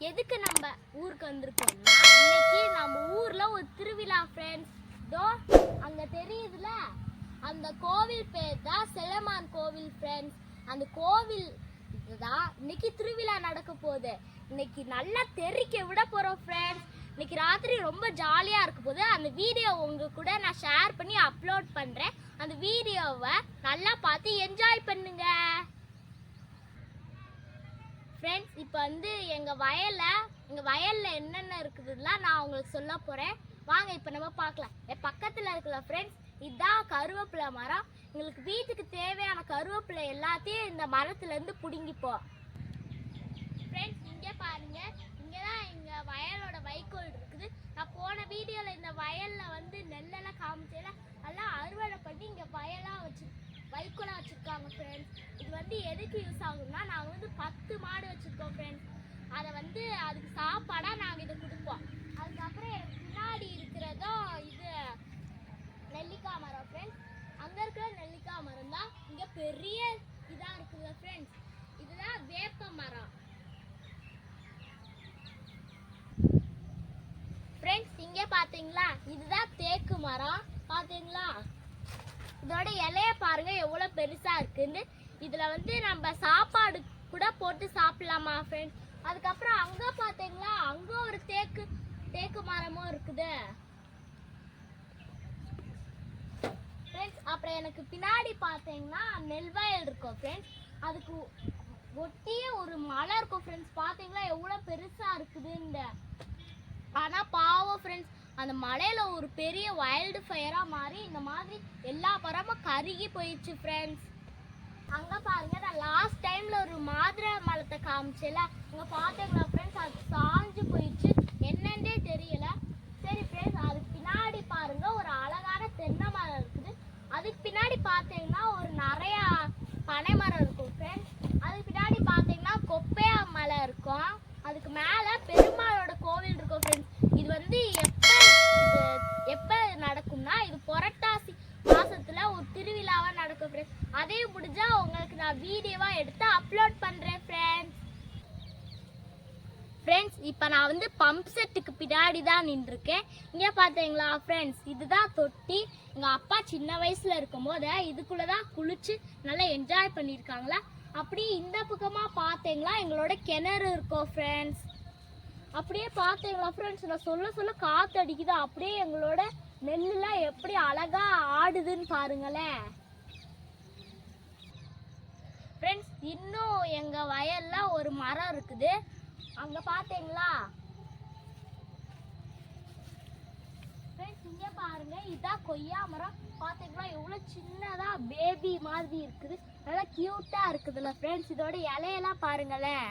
எதுக்கு நம்ம ஊருக்கு வந்திருக்கோம்னா இன்னைக்கு நம்ம ஊர்ல ஒரு திருவிழா ஃப்ரெண்ட்ஸ் தோ அங்க தெரியுதுல? அந்த கோவில் பேர் தான் செலமான் கோவில் ஃப்ரெண்ட்ஸ் அந்த கோவில் தான் இன்னைக்கு திருவிழா நடக்க போகுது. இன்னைக்கு நல்லா தெறிக்க விட போறோம் ஃப்ரெண்ட்ஸ் இன்னைக்கு ராத்திரி ரொம்ப ஜாலியாக இருக்க போகுது. அந்த வீடியோ உங்க கூட நான் ஷேர் பண்ணி அப்லோட் பண்ணுறேன் அந்த வீடியோவை நல்லா பார்த்து என்ஜாய் ஃப்ரெண்ட்ஸ் இப்போ வந்து எங்கள் வயலில் எங்கள் வயலில் என்னென்ன இருக்குதுலாம் நான் உங்களுக்கு சொல்ல போகிறேன் வாங்க இப்போ நம்ம பார்க்கலாம். என் பக்கத்தில் இருக்கிற ஃப்ரெண்ட்ஸ் இதுதான் கருவேப்பிலை மரம். எங்களுக்கு வீட்டுக்கு தேவையான கருவேப்பிலை எல்லாத்தையும் இந்த மரத்துலேருந்து பிடுங்கிப்போம் ஃப்ரெண்ட்ஸ் இங்கே பாருங்க. இங்கே தான் எங்கள் வயலோட வைக்கோல் இருக்குது. நான் போன வீடியோவில் இந்த வயலில் வந்து நெல்லெல்லாம் காமிச்சேல அதெல்லாம் அறுவடை பண்ணி இங்கே வயலாக வச்சு வைக்கோலாக வச்சுருக்காங்க ஃப்ரெண்ட்ஸ் இது வந்து எதுக்கு யூஸ் ஆகும்னா நாங்கள் வந்து பத்து மாடு வச்சுருக்கோம் ஃப்ரெண்ட்ஸ் அதை வந்து அதுக்கு சாப்பாடாக நாங்கள் இதை கொடுப்போம். அதுக்கப்புறம் எனக்கு பின்னாடி இருக்கிறதும் இது நெல்லிக்காய் மரம் ஃப்ரெண்ட்ஸ் அங்கே இருக்கிற நெல்லிக்காய் மரம் தான் இங்கே பெரிய இதாக இருக்குது ஃப்ரெண்ட்ஸ் இதுதான் வேப்ப மரம். ஃப்ரெண்ட்ஸ் இங்கே பார்த்தீங்களா இதுதான் தேக்கு மரம். பார்த்தீங்களா இதோட இலைய பாருங்க எவ்வளோ பெருசாக இருக்குன்னு. இதில் வந்து நம்ம சாப்பாடு கூட போட்டு சாப்பிடலாமா ஃப்ரெண்ட்ஸ் அதுக்கப்புறம் அங்கே பார்த்தீங்களா அங்கே ஒரு தேக்கு தேக்கு மரமும் இருக்குது. ஃப்ரெண்ட்ஸ் அப்புறம் எனக்கு பின்னாடி பார்த்தீங்கன்னா நெல்வயல் இருக்கும் ஃப்ரெண்ட்ஸ் அதுக்கு ஒட்டியே ஒரு மலை இருக்கும் ஃப்ரெண்ட்ஸ் பார்த்தீங்களா எவ்வளோ பெருசாக இருக்குது இந்த ஆனால் பாவம் ஃப்ரெண்ட்ஸ் அந்த மலையில் ஒரு பெரிய வைல்டு ஃபயராக மாறி இந்த மாதிரி எல்லா மரமும் கருகி போயிடுச்சு ஃப்ரெண்ட்ஸ் அங்க பாருங்க நான் லாஸ்ட் டைம்ல ஒரு மாதுரை மரத்தை காமிச்சல அங்க பாத்தீங்களா ஃப்ரெண்ட்ஸ் அது சாஞ்சு போயிடுச்சு. என்னன்னே தெரியல. சரி ஃப்ரெண்ட்ஸ் அதுக்கு பின்னாடி பாருங்க ஒரு அழகான தென்னை மரம் இருக்குது. அதுக்கு பின்னாடி பாத்தீங்கன்னா ஒரு நிறைய பனை மரம் இருக்கும் ஃப்ரெண்ட்ஸ் அதுக்கு பின்னாடி பாத்தீங்கன்னா கொப்பையா மலை இருக்கும். அதுக்கு மேலே பெருமாளோட கோவில் இருக்கும் ஃப்ரெண்ட்ஸ் இது வந்து அதையும் முடிஞ்சா உங்களுக்கு நான் வீடியோவா எடுத்து அப்லோட் பண்றேன் ஃப்ரெண்ட்ஸ் ஃப்ரெண்ட்ஸ் இப்போ நான் வந்து பம்ப் செட்டுக்கு பின்னாடி தான் நின்றுருக்கேன். இங்கே பார்த்தீங்களா ஃப்ரெண்ட்ஸ் இதுதான் தொட்டி. எங்கள் அப்பா சின்ன வயசில் இருக்கும்போது இதுக்குள்ளே தான் குளிச்சு நல்லா என்ஜாய் பண்ணியிருக்காங்களா? அப்படியே இந்த பக்கமாக பார்த்தீங்களா எங்களோட கிணறு இருக்கும் ஃப்ரெண்ட்ஸ் அப்படியே பார்த்தீங்களா ஃப்ரெண்ட்ஸ் நான் சொல்ல சொல்ல காற்று அடிக்குது அப்படியே எங்களோட நெல்லுலாம் எப்படி அழகா ஆடுதுன்னு பாருங்களேன் ஃப்ரெண்ட்ஸ் இன்னும் எங்கள் வயல்ல ஒரு மரம் இருக்குது. அங்கே பார்த்தீங்களா ஃப்ரெண்ட்ஸ் இங்கே பாருங்க. இதான் கொய்யா மரம். பார்த்தீங்களா எவ்வளோ சின்னதா பேபி மாதிரி இருக்குது. நல்லா க்யூட்டாக இருக்குதுல்ல ஃப்ரெண்ட்ஸ் இதோட இலையெல்லாம் பாருங்களேன்.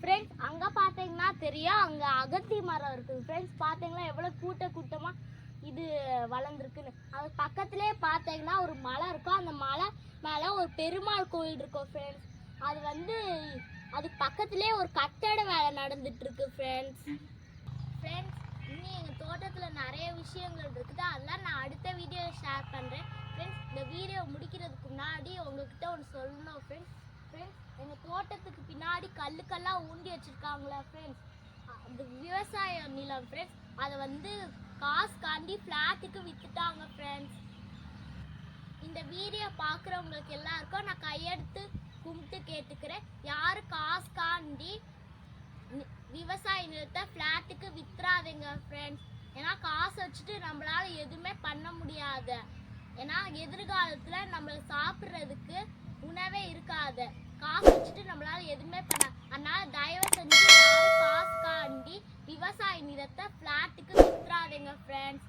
ஃப்ரெண்ட்ஸ் அங்கே பார்த்தீங்கன்னா தெரியும் அங்கே அகத்தி மரம் இருக்குது. ஃப்ரெண்ட்ஸ் பார்த்தீங்களா எவ்வளோ கூட்ட கூட்டமாக இது வளர்ந்துருக்குன்னு. அது பக்கத்துலேயே பார்த்தீங்கன்னா ஒரு மலை இருக்கும். அந்த மலை மேலே ஒரு பெருமாள் கோயில் இருக்கும் ஃப்ரெண்ட்ஸ் அது வந்து அதுக்கு பக்கத்துலேயே ஒரு கட்டட வேலை நடந்துட்டுருக்கு ஃப்ரெண்ட்ஸ் ஃப்ரெண்ட்ஸ் இன்னும் எங்கள் தோட்டத்தில் நிறைய விஷயங்கள் இருக்குது. அதெல்லாம் நான் அடுத்த வீடியோ ஷேர் பண்ணுறேன் ஃப்ரெண்ட்ஸ் இந்த வீடியோ முடிக்கிறதுக்கு முன்னாடி உங்ககிட்ட ஒன்று சொல்லணும் ஃப்ரெண்ட்ஸ் ஃப்ரெண்ட்ஸ் எங்கள் தோட்டத்துக்கு பின்னாடி கல்லுக்கெல்லாம் ஊண்டி வச்சுருக்காங்களா ஃப்ரெண்ட்ஸ் அந்த விவசாய நிலம் ஃப்ரெண்ட்ஸ் அதை வந்து காசு காண்டி ஃப்ளாட்டுக்கு விற்றுட்டாங்க ஃப்ரெண்ட்ஸ் இந்த வீடியோ பார்க்குறவங்களுக்கு எல்லாருக்கும் நான் கையெடுத்து கும்பிட்டு கேட்டுக்கிறேன். யார் காசு காண்டி விவசாய நிலத்தை ஃப்ளாட்டுக்கு வித்துறாதீங்க ஃப்ரெண்ட்ஸ் ஏன்னா காசு வச்சுட்டு நம்மளால எதுவுமே பண்ண முடியாது. ஏன்னா எதிர்காலத்தில் நம்மளை சாப்பிட்றதுக்கு உணவே இருக்காது. காசு வச்சுட்டு நம்மளால எதுவுமே பண்ண அதனால் தயவு செஞ்சு யாரும் காசு காண்டி விவசாய நிலத்தை ஃப்ளாட்டுக்கு வித்துறாதீங்க ஃப்ரெண்ட்ஸ்